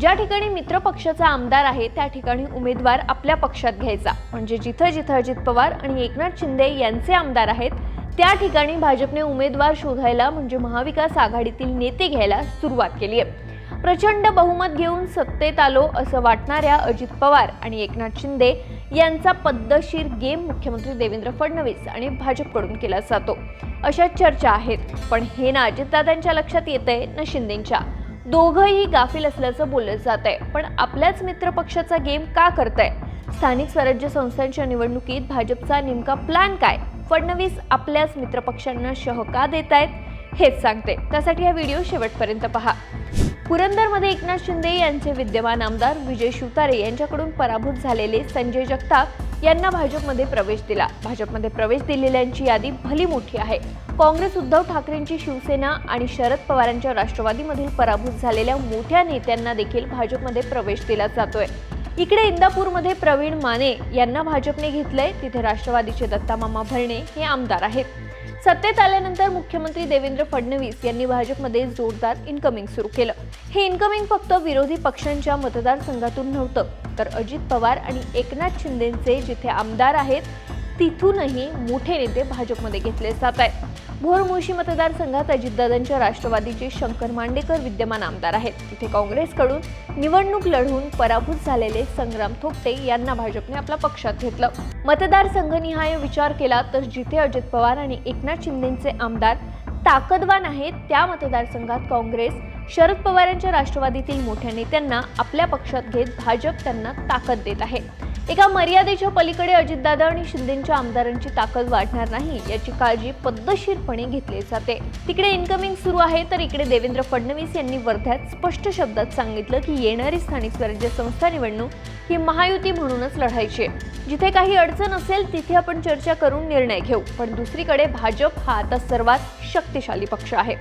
ज्या ठिकाणी मित्र पक्षाचा आमदार आहे त्या ठिकाणी उमेदवार आपल्या पक्षात घ्यायचा. म्हणजे जिथं जिथं अजित पवार आणि एकनाथ शिंदे यांचे आमदार आहेत त्या ठिकाणी भाजपने उमेदवार शोधायला म्हणजे महाविकास आघाडीतील नेते घ्यायला सुरुवात केली आहे प्रचंड बहुमत घेऊन सत्तेत आलो असं वाटणाऱ्या अजित पवार आणि एकनाथ शिंदे यांचा पद्धतशीर गेम मुख्यमंत्री देवेंद्र फडणवीस आणि भाजपकडून केला जातो. अशा चर्चा आहेत पण हे ना अजितदादांच्या लक्षात आहे ना शिंदेंच्या. दोघंही गाफील असल्याचं बोललं जात आहे. पण आपल्याच मित्र पक्षाचा गेम का करताय? स्थानिक स्वराज्य संस्थांच्या निवडणुकीत भाजपचा नेमका प्लॅन काय? फडणवीस आपल्याच मित्रपक्षांना शह का देत आहेत हेच सांगते. त्यासाठी हा व्हिडिओ शेवटपर्यंत पहा. पुरंदरमध्ये एकनाथ शिंदे यांचे विद्यमान आमदार विजय शिवतारे यांच्याकडून पराभूत झालेले संजय जगताप यांना भाजपमध्ये प्रवेश दिला. भाजपमध्ये प्रवेश दिलेल्यांची यादी भली मोठी आहे. काँग्रेस उद्धव ठाकरेंची शिवसेना आणि शरद पवारांच्या राष्ट्रवादीमधील पराभूत झालेल्या मोठ्या नेत्यांना देखील भाजपमध्ये प्रवेश दिला जातोय. इकडे इंदापूरमध्ये प्रवीण माने यांना भाजपने घेतलंय. तिथे राष्ट्रवादीचे दत्तामामा भरणे हे आमदार आहेत. सत्तेत आल्यानंतर मुख्यमंत्री देवेंद्र फडणवीस यांनी भाजपमध्ये जोरदार इन्कमिंग सुरू केलं. हे इन्कमिंग फक्त विरोधी पक्षांच्या मतदारसंघातून नव्हतं तर अजित पवार आणि एकनाथ शिंदेचे जिथे आमदार आहेत तिथूनही मोठे नेते भाजपमध्ये घेतले जात आहेत. भोर मुळशी मतदारसंघात अजितदादांच्या राष्ट्रवादीचे शंकर मांडेकर विद्यमान आमदार आहेत. तिथे काँग्रेसकडून निवडणूक लढवून पराभूत झालेले संग्राम थोपटे यांना भाजपने आपल्या पक्षात घेतलं. मतदारसंघनिहाय विचार केला तर जिथे अजित पवार आणि एकनाथ शिंदेचे आमदार ताकदवान आहेत त्या मतदारसंघात काँग्रेस शरद पवार यांच्या राष्ट्रवादीतील मोठ्या नेत्यांना आपल्या पक्षात घेत भाजप त्यांना ताकद देत आहे. एका मर्यादेच्या पलीकडे अजितदादा आणि शिंदेच्या आमदारांची ताकद वाढणार नाही याची काळजी पद्धतशीरपणे घेतली जाते. तिकडे इन्कमिंग सुरू आहे तर इकडे देवेंद्र फडणवीस यांनी वर्ध्यात स्पष्ट शब्दात सांगितलं की येणारी स्थानिक स्वराज्य संस्था निवडणूक ही महायुती म्हणूनच लढायची जिथे काही अडचण असेल तिथे आपण चर्चा करून निर्णय घेऊ. पण दुसरीकडे भाजप हा आता सर्वात शक्तिशाली पक्ष आहे.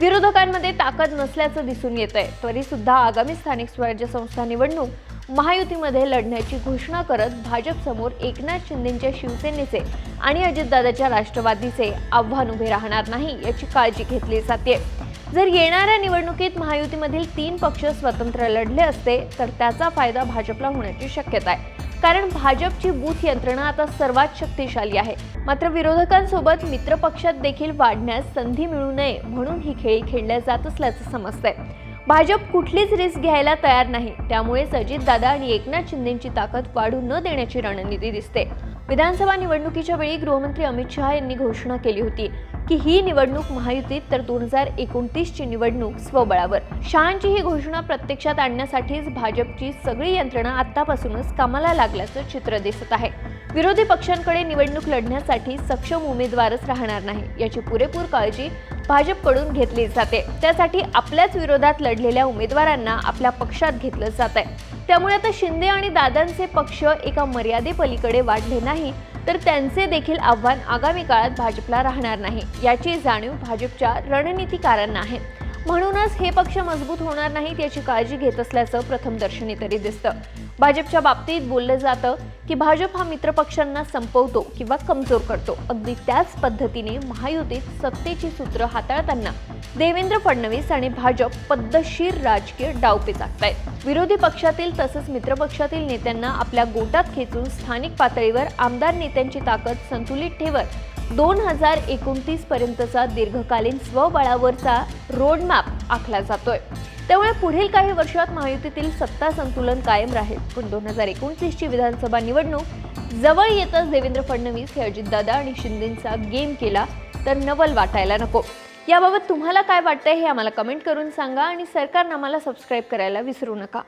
विरोधकांमध्ये ताकद नसल्याचं दिसून येत आहे तरी सुद्धा आगामी स्थानिक स्वराज्य संस्था निवडणूक महायुतीमध्ये लढण्याची घोषणा करत भाजपसमोर एकनाथ शिंदेच्या शिवसेनेचे आणि अजितदादाच्या राष्ट्रवादीचे आव्हान उभे राहणार नाही याची काळजी घेतली जाते जर येणाऱ्या निवडणुकीत महायुतीमधील तीन पक्ष स्वतंत्र लढले असते तर त्याचा फायदा भाजपला होण्याची शक्यता आहे. कारण भाजपची बूथ यंत्रणा आता सर्वात शक्तिशाली आहे. मात्र विरोधकांसोबत मित्रपक्षात देखील वाढण्यास संधी मिळू नये म्हणून ही खेळी खेळल्या जात असल्याचं समजतंय. भाजप कुठलीच रिस्क घ्यायला तयार नाही. त्यामुळेच अजितदादा आणि एकनाथ शिंदेची ताकद वाढू न देण्याची रणनीती दिसते. विधानसभा निवडणुकीच्या वेळी गृहमंत्री अमित शहा यांनी घोषणा केली होती. की ही निवडणूक महायुतीत तर दोन हजार एकोणतीसची निवडणूक स्वबळावर. शहांची ही घोषणा प्रत्यक्षात आणण्यासाठीच भाजपची सगळी यंत्रणा आतापासूनच कामाला लागल्याचं चित्र दिसत आहे. विरोधी पक्षांकडे निवडणूक लढण्यासाठी सक्षम उमेदवारच राहणार नाही. याची पुरेपूर काळजी भाजपकडून घेतली जाते. त्यासाठी आपल्याच विरोधात लढलेल्या उमेदवारांना आपल्या पक्षात घेतलं जात आहे त्यामुळे आता शिंदे आणि दादांचे पक्ष एका मर्यादेपलीकडे वाढले नाही तर त्यांचे देखील आव्हान आगामी काळात भाजपला राहणार नाही. याची जाणीव भाजपच्या रणनीतिकारांना आहे. म्हणूनच हे पक्ष मजबूत होणार नाहीत याची काळजी घेत असल्याचं प्रथमदर्शनी तरी दिसतं. भाजपच्या बाबतीत बोललं जातं की भाजप हा मित्रपक्षांना संपवतो किंवा कमजोर करतो. अगदी त्याच पद्धतीने महायुतीत सत्तेची सूत्र हाताळताना देवेंद्र फडणवीस आणि भाजप पद्धतशीर राजकीय डावपे टाकतायत विरोधी पक्षातील तसंच मित्रपक्षातील नेत्यांना आपल्या गोटात खेचून स्थानिक पातळीवर आमदार नेत्यांची ताकद संतुलित ठेवत दोन हजार एकोणतीस पर्यंतचा दीर्घकालीन स्वबळावरचा रोडमॅप आखला जातोय. त्यामुळे पुढील काही वर्षात महायुतीतील सत्ता संतुलन कायम राहील. पण दोन हजार एकोणतीसची विधानसभा निवडणूक जवळ येतच देवेंद्र फडणवीस हे अजितदादा आणि शिंदेचा गेम केला तर नवल वाटायला नको. याबाबत तुम्हाला काय वाटतं हे आम्हाला कमेंट करून सांगा आणि सरकारनं आम्हाला सबस्क्राईब करायला विसरू नका.